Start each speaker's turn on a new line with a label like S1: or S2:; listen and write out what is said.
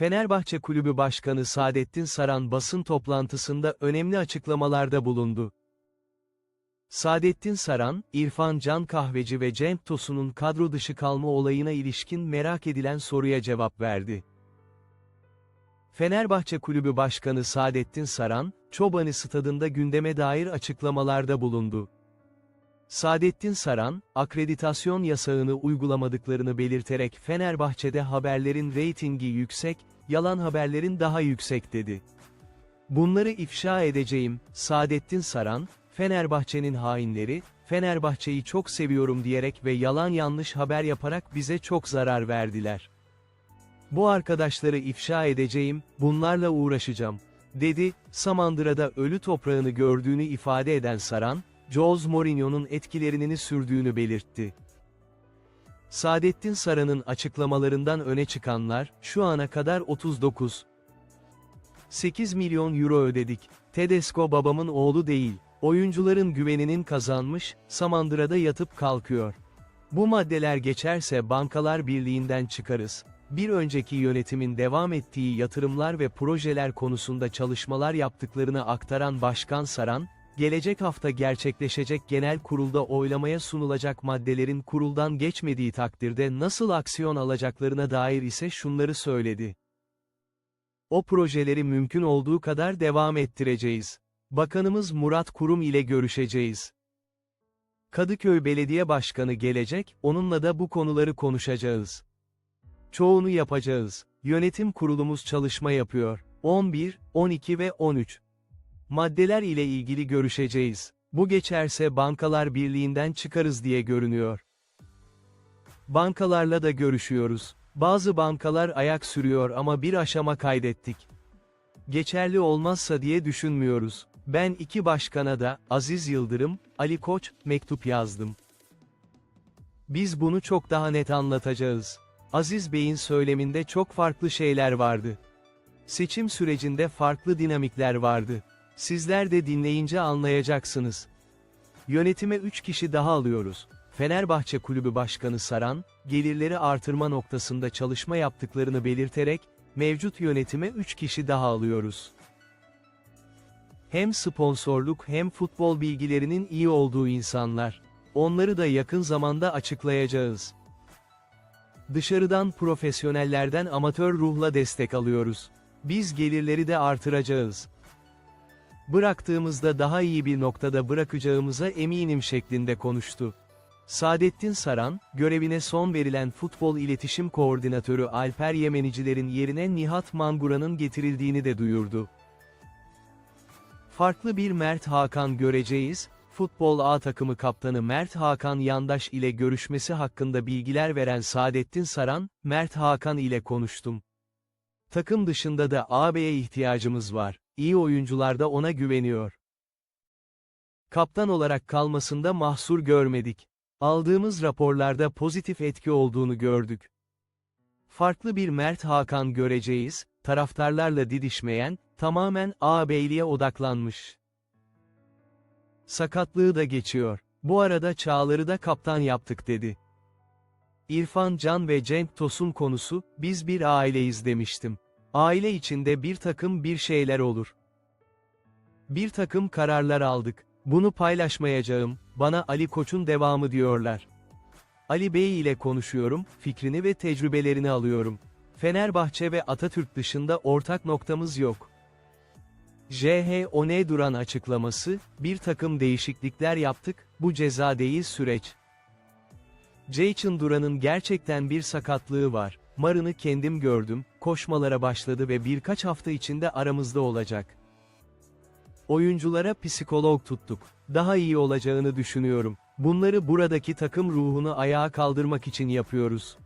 S1: Fenerbahçe Kulübü Başkanı Saadettin Saran basın toplantısında önemli açıklamalarda bulundu. Saadettin Saran, İrfan Can Kahveci ve Cenk Tosun'un kadro dışı kalma olayına ilişkin merak edilen soruya cevap verdi. Fenerbahçe Kulübü Başkanı Saadettin Saran, Çobani Stadında gündeme dair açıklamalarda bulundu. Saadettin Saran, akreditasyon yasağını uygulamadıklarını belirterek Fenerbahçe'de haberlerin reytingi yüksek, yalan haberlerin daha yüksek dedi. Bunları ifşa edeceğim, Saadettin Saran, Fenerbahçe'nin hainleri, Fenerbahçe'yi çok seviyorum diyerek ve yalan yanlış haber yaparak bize çok zarar verdiler. Bu arkadaşları ifşa edeceğim, bunlarla uğraşacağım, dedi, Samandıra'da ölü toprağını gördüğünü ifade eden Saran, Jose Mourinho'nun etkilerini sürdüğünü belirtti. Saadettin Saran'ın açıklamalarından öne çıkanlar, şu ana kadar 39. 8 milyon euro ödedik. Tedesco babamın oğlu değil. Oyuncuların güveninin kazanmış, Samandıra'da yatıp kalkıyor. Bu maddeler geçerse Bankalar Birliği'nden çıkarız. Bir önceki yönetimin devam ettiği yatırımlar ve projeler konusunda çalışmalar yaptıklarını aktaran Başkan Saran, gelecek hafta gerçekleşecek genel kurulda oylamaya sunulacak maddelerin kuruldan geçmediği takdirde nasıl aksiyon alacaklarına dair ise şunları söyledi. O projeleri mümkün olduğu kadar devam ettireceğiz. Bakanımız Murat Kurum ile görüşeceğiz. Kadıköy Belediye Başkanı gelecek, onunla da bu konuları konuşacağız. Çoğunu yapacağız. Yönetim kurulumuz çalışma yapıyor. 11, 12 ve 13. Maddeler ile ilgili görüşeceğiz. Bu geçerse Bankalar Birliği'nden çıkarız diye görünüyor. Bankalarla da görüşüyoruz. Bazı bankalar ayak sürüyor ama bir aşama kaydettik. Geçerli olmazsa diye düşünmüyoruz. Ben iki başkana da, Aziz Yıldırım, Ali Koç, mektup yazdım. Biz bunu çok daha net anlatacağız. Aziz Bey'in söyleminde çok farklı şeyler vardı. Seçim sürecinde farklı dinamikler vardı. Sizler de dinleyince anlayacaksınız. Yönetime 3 kişi daha alıyoruz. Fenerbahçe Kulübü Başkanı Saran, gelirleri artırma noktasında çalışma yaptıklarını belirterek, mevcut yönetime 3 kişi daha alıyoruz. Hem sponsorluk hem futbol bilgilerinin iyi olduğu insanlar. Onları da yakın zamanda açıklayacağız. Dışarıdan profesyonellerden amatör ruhla destek alıyoruz. Biz gelirleri de artıracağız. Bıraktığımızda daha iyi bir noktada bırakacağımıza eminim şeklinde konuştu. Saadettin Saran, görevine son verilen futbol iletişim koordinatörü Alper Yemenicilerin yerine Nihat Mangura'nın getirildiğini de duyurdu. Farklı bir Mert Hakan göreceğiz, futbol A takımı kaptanı Mert Hakan Yandaş ile görüşmesi hakkında bilgiler veren Saadettin Saran, Mert Hakan ile konuştum. Takım dışında da AB'ye ihtiyacımız var, iyi oyuncular da ona güveniyor. Kaptan olarak kalmasında mahsur görmedik. Aldığımız raporlarda pozitif etki olduğunu gördük. Farklı bir Mert Hakan göreceğiz, taraftarlarla didişmeyen, tamamen ağabeyliğe odaklanmış. Sakatlığı da geçiyor. Bu arada Çağlar'ı da kaptan yaptık dedi. İrfan Can ve Cenk Tosun konusu, biz bir aileyiz demiştim. Aile içinde bir takım bir şeyler olur. Bir takım kararlar aldık. Bunu paylaşmayacağım, bana Ali Koç'un devamı diyorlar. Ali Bey ile konuşuyorum, fikrini ve tecrübelerini alıyorum. Fenerbahçe ve Atatürk dışında ortak noktamız yok. JH One Duran açıklaması, bir takım değişiklikler yaptık, bu ceza değil süreç. Jason Duran'ın gerçekten bir sakatlığı var. Marını kendim gördüm, koşmalara başladı ve birkaç hafta içinde aramızda olacak. Oyunculara psikolog tuttuk. Daha iyi olacağını düşünüyorum. Bunları buradaki takım ruhunu ayağa kaldırmak için yapıyoruz.